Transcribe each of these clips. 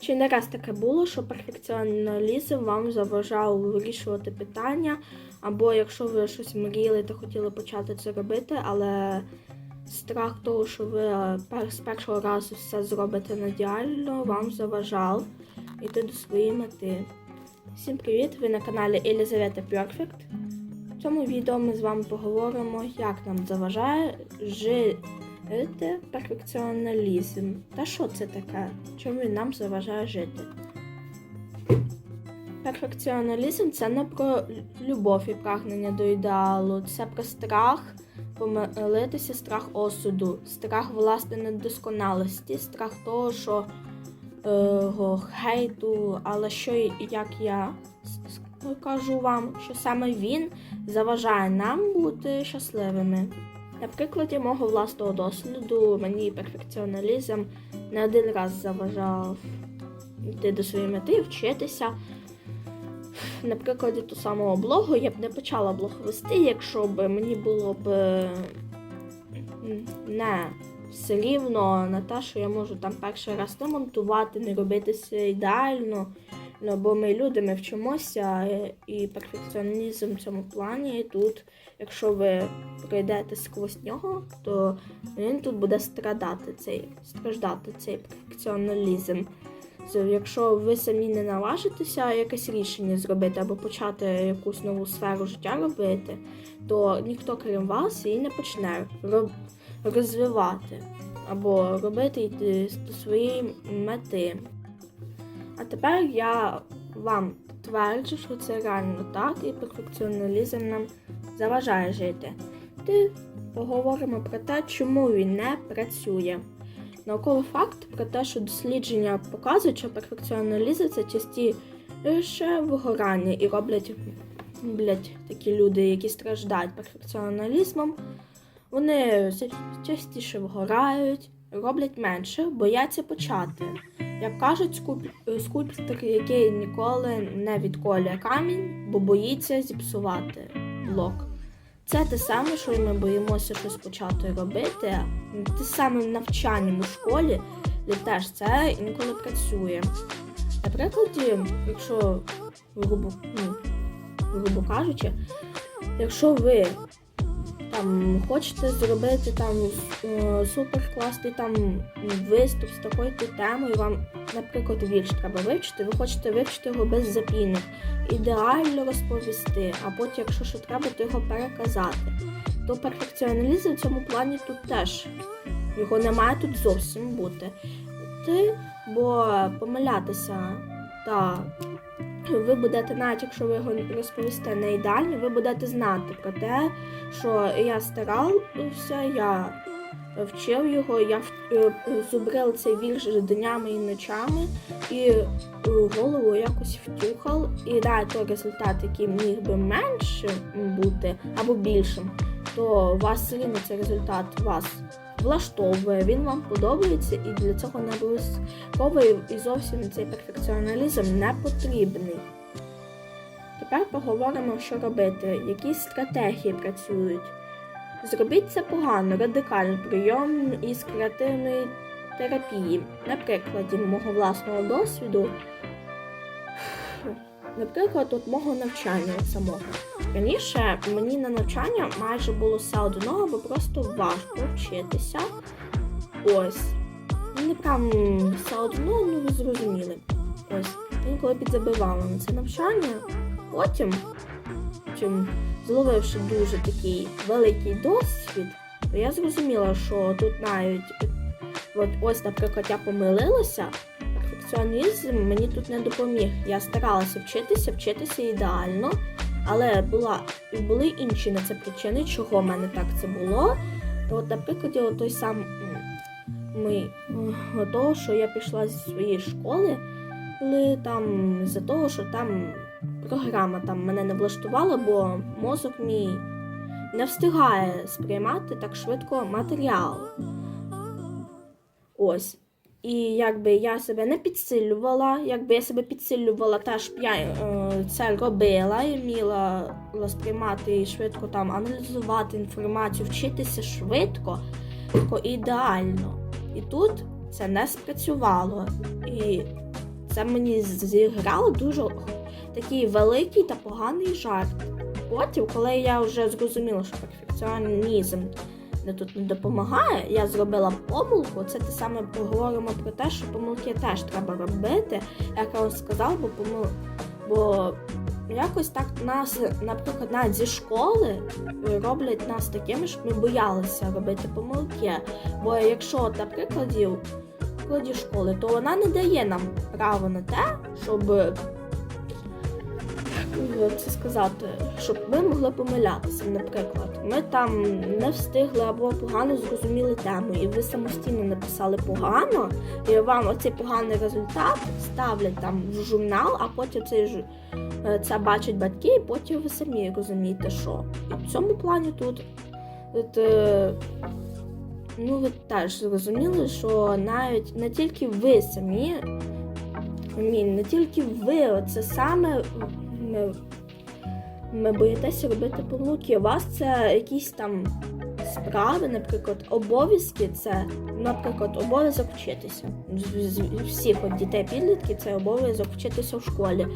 Чи не раз таке було, що перфекціоналізм вам заважав вирішувати питання, або якщо ви щось мріяли та хотіли почати це робити, але страх того, що ви е, з першого разу все зробите не ідеально, вам заважав йти до своєї мети. Всім привіт! Ви на каналі Елізавета Перфект. В цьому відео ми з вами поговоримо, як нам заважає жити перфекціоналізм. Та що це таке? Чому він нам заважає жити? Перфекціоналізм це не про любов і прагнення до ідеалу, це про страх помилитися, страх осуду, страх власної недосконалості, страх того, що е, хейту, але що і- як я кажу вам, що саме він заважає нам бути щасливими. На прикладі мого власного досвіду мені перфекціоналізм не один раз заважав йти до своєї мети, і вчитися. На прикладі того самого блогу я б не почала блог вести, якщо б мені було б не все рівно на те, що я можу там перший раз не монтувати, не робити все ідеально. Ну, бо ми люди, ми вчимося, е, і перфекціонізм в цьому плані тут, якщо ви пройдете сквозь нього, то він тут буде страдати цей, страждати цей перфекціоналізм. Якщо ви самі не наважитеся якесь рішення зробити або почати якусь нову сферу життя робити, то ніхто крім вас її не почне розвивати або робити йти до своєї мети. А тепер я вам тверджу, що це реально так, і перфекціоналізм нам заважає жити. Ти поговоримо про те, чому він не працює. Науковий факт про те, що дослідження показують, що перфекціоналізм це частіше вигорання і роблять блять, такі люди, які страждають перфекціоналізмом. Вони частіше вигорають, роблять менше, бояться почати. Як кажуть скульп- скульптор, який ніколи не відколює камінь, бо боїться зіпсувати блок. Це те саме, що ми боїмося щось почати робити. Те саме в навчанні у школі, теж це інколи працює. Наприклад, якщо грубо, ну, грубо кажучи, якщо ви там хочете зробити там е, супер класний там виступ з такою темою, вам, наприклад, вірш треба вивчити, ви хочете вивчити його без запінок, ідеально розповісти, а потім, якщо що треба, то його переказати. То перфекціоналізм в цьому плані тут теж його не має тут зовсім бути. Ти, бо помилятися та ви будете, навіть якщо ви його розповісте не ідеально, ви будете знати про те, що я старався, я вчив його, я е, зубрив цей вірш днями і ночами і е, голову якось втюхав. І да, той результат, який міг би меншим бути або більшим, то вас все рівно цей результат вас влаштовує, він вам подобається, і для цього не обов'язково і- зовсім цей перфекціоналізм не потрібний. Тепер поговоримо, що робити, які стратегії працюють. Зробіть це погано, радикальний прийом із креативної терапії. На прикладі мого власного досвіду, наприклад, от мого навчання самого. Раніше мені на навчання майже було все одно, бо просто важко вчитися. Ось. Не прям все одно, ну ви зрозуміли. Ось. Інколи підзабивала на це навчання. Потім, чим зловивши дуже такий великий досвід, то я зрозуміла, що тут навіть от ось, наприклад, я помилилася, перфекціонізм мені тут не допоміг. Я старалася вчитися, вчитися ідеально, але була, були інші на це причини, чого в мене так це було. От, наприклад, той сам ми, того, що я пішла зі своєї школи, коли там за того, що там програма там мене не влаштувала, бо мозок мій не встигає сприймати так швидко матеріал. Ось. І якби я себе не підсилювала, якби я себе підсилювала, теж я е, це робила і вміла сприймати і швидко там аналізувати інформацію, вчитися швидко, швидко, ідеально. І тут це не спрацювало. І це мені зіграло дуже такий великий та поганий жарт. Потім, коли я вже зрозуміла, що перфекціонізм не тут не допомагає, я зробила помилку. Це те саме поговоримо про те, що помилки теж треба робити. Як я вам сказала, бо помил... бо якось так нас, наприклад, навіть зі школи роблять нас такими, щоб ми боялися робити помилки. Бо якщо, наприклад, школи, то вона не дає нам право на те, щоб це сказати, щоб ми могли помилятися. Наприклад, ми там не встигли або погано зрозуміли тему, і ви самостійно написали погано, і вам оцей поганий результат ставлять там в журнал, а потім цей ж е, це бачать батьки, і потім ви самі розумієте, що. І в цьому плані тут. От, е, Ну, ви теж зрозуміли, що навіть не тільки ви самі, не тільки ви, це саме ми, ми боїтеся робити помилки. У вас це якісь там справи, наприклад, обов'язки, це, наприклад, обов'язок вчитися. З- Всіх от дітей підлітки це обов'язок вчитися в школі.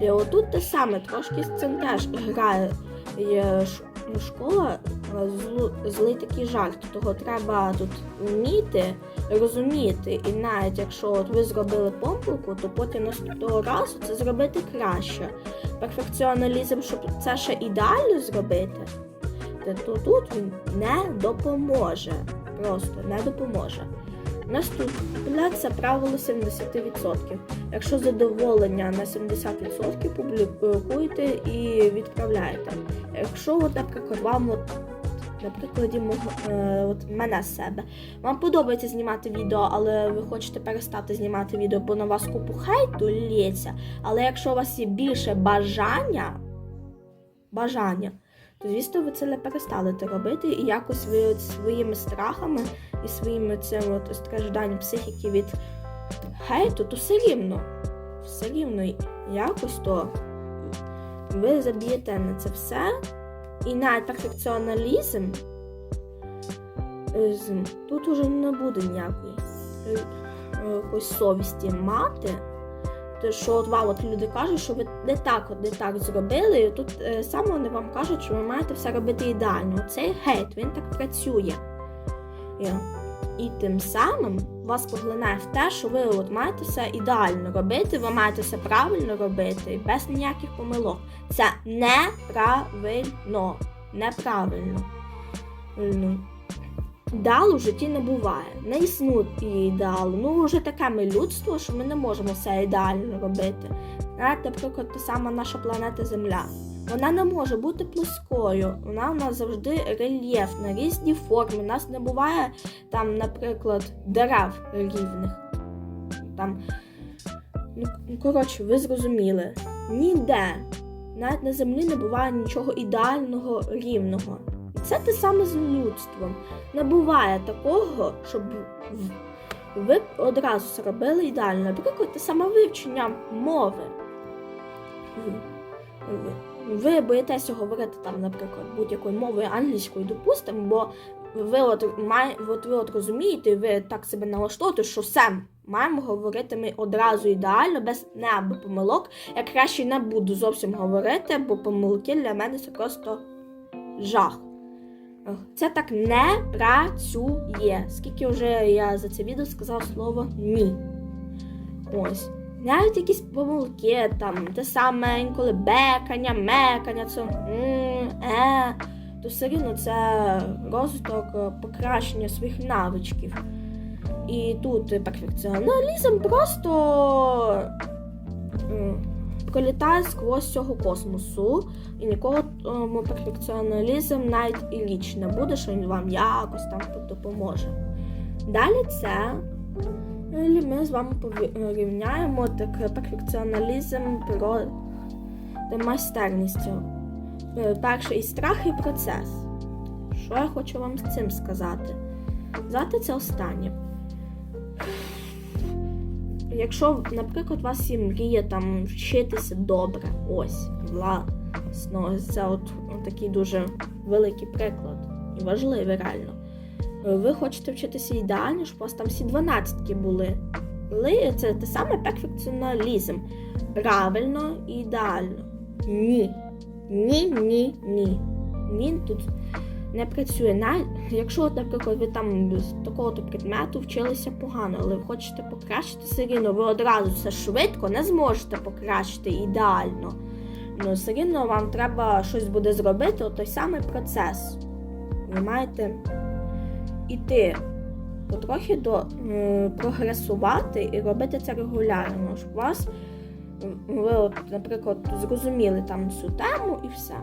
І отут те саме, трошки з цим теж грає школа, е, злий такий жарт. Того треба тут вміти розуміти, і навіть якщо от ви зробили помилку, то потім наступного разу це зробити краще. Перфекціоналізм, щоб це ще ідеально зробити, то тут він не допоможе. Просто не допоможе. Наступне це правило 70%. Якщо задоволення на 70% публікуєте і відправляєте. Якщо, от, наприклад, вам от, на прикладі мого, е, от мене себе. Вам подобається знімати відео, але ви хочете перестати знімати відео, бо на вас купу хейту лється. Але якщо у вас є більше бажання, бажання, то звісно ви це не перестанете робити, і якось ви от своїми страхами і своїми цим от стражданням психіки від хейту, то все рівно, все рівно якось то ви заб'єте на це все. І навіть перфекціоналізм е, тут уже не буде ніякої е, якоїсь совісті мати. То що от вам от люди кажуть, що ви не так, от не так зробили, і тут е, саме вони вам кажуть, що ви маєте все робити ідеально. Цей гейт, він так працює. І, і тим самим вас поглинає в те, що ви от маєте все ідеально робити, ви маєте все правильно робити, без ніяких помилок. Це неправильно. Неправильно. Ну, Ідеалу в житті не буває. Не існує ідеалу. Ну, вже таке ми людство, що ми не можемо все ідеально робити. Навіть, наприклад, та сама наша планета Земля. Вона не може бути плоскою. Вона у нас завжди рельєфна, різні форми. У нас не буває там, наприклад, дерев рівних. Там, ну, ну, коротше, ви зрозуміли. Ніде, навіть на землі не буває нічого ідеального рівного. І це те саме з людством. Не буває такого, щоб ви одразу зробили ідеально. Наприклад, те саме вивчення мови. Ви- ви- Ви боїтеся говорити там, наприклад, будь-якою мовою англійською, допустимо, бо ви от має, от ви от розумієте, ви так себе налаштовуєте, що все маємо говорити ми одразу ідеально, без неабо помилок. Я краще не буду зовсім говорити, бо помилки для мене це просто жах. Це так не працює. Скільки вже я за це відео сказав слово ні. Ось. Навіть якісь помилки, там, те саме інколи бекання, мекання, це е, то все рівно це розвиток е, покращення своїх навичків. І тут перфекціоналізм просто пролітає сквозь цього космосу, і нікого тому перфекціоналізм навіть і річ не буде, що він вам якось там допоможе. Далі це е, ми з вами порівняємо так перфекціоналізм про майстерністю. Е, Перший страх і процес. Що я хочу вам з цим сказати? Сказати це останнє. Якщо, наприклад, у вас є мрія там вчитися добре, ось, власно, це от, от такий дуже великий приклад і важливий реально. Ви хочете вчитися ідеально, щоб у вас там всі дванадцятки були. це те саме перфекціоналізм. Правильно і ідеально. Ні. Ні, ні, ні. Він тут не працює. Навіть якщо, наприклад, ви там з такого-то предмету вчилися погано, але ви хочете покращити все рівно, ви одразу все швидко не зможете покращити ідеально. Ну, все рівно вам треба щось буде зробити, той самий процес. Ви маєте іти потрохи до прогресувати і робити це регулярно, щоб вас ви, от, наприклад, зрозуміли там цю тему і все.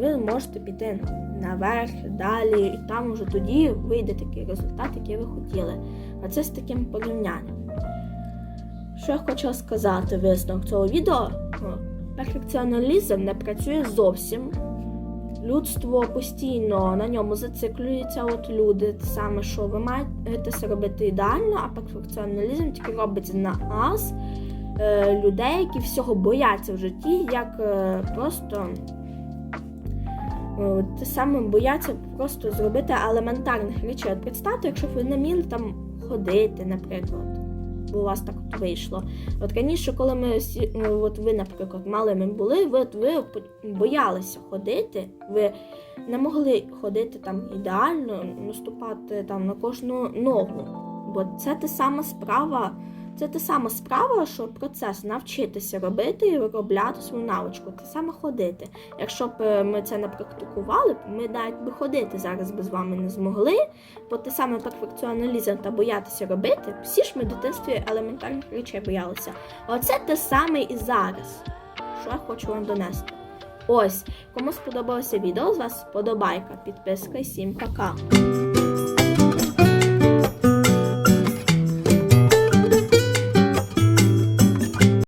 Ви можете піти наверх, далі, і там уже тоді вийде такий результат, який ви хотіли. А це з таким порівнянням. Що я хочу сказати висновок цього відео? Перфекціоналізм не працює зовсім. Людство постійно на ньому зациклюється. От люди саме, що ви маєте це робити ідеально, а перфекціоналізм тільки робить на нас, е, людей, які всього бояться в житті, як е, просто е, те саме бояться просто зробити елементарних речей. От представте, якщо б ви не вміли там ходити, наприклад. У вас так от вийшло. От раніше, коли ми ну, от ви, наприклад, малими були, ви, от ви боялися ходити, ви не могли ходити там ідеально, наступати там на кожну ногу. Бо це та сама справа, це та сама справа, що процес навчитися робити і виробляти свою навичку, те саме ходити. Якщо б е, ми це не практикували, ми навіть би ходити зараз би з вами не змогли, бо те саме перфекціоналізм та боятися робити, всі ж ми в дитинстві елементарних речей боялися. Оце те саме і зараз. Що я хочу вам донести. Ось, кому сподобалося відео, з вас вподобайка, підписка і всім пока.